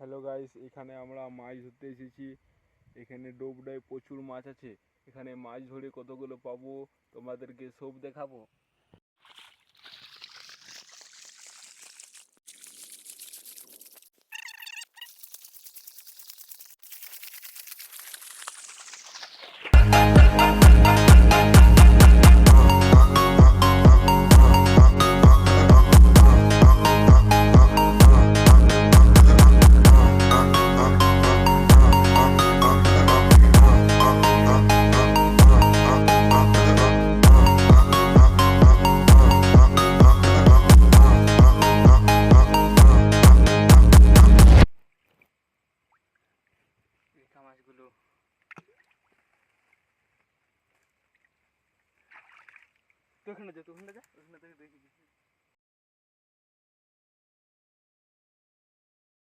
Hello guys এখানে আমরা মাছ ধরতে এসেছি। এখানে ডোবডায় প্রচুর মাছ আছে। এখানে মাছ ধরে কতগুলো পাবো? তোমাদেরকে সব দেখাবো। রেখা মাছগুলো তো ওখানে যা তো ওখানে যা ওখানে থেকে দেখি।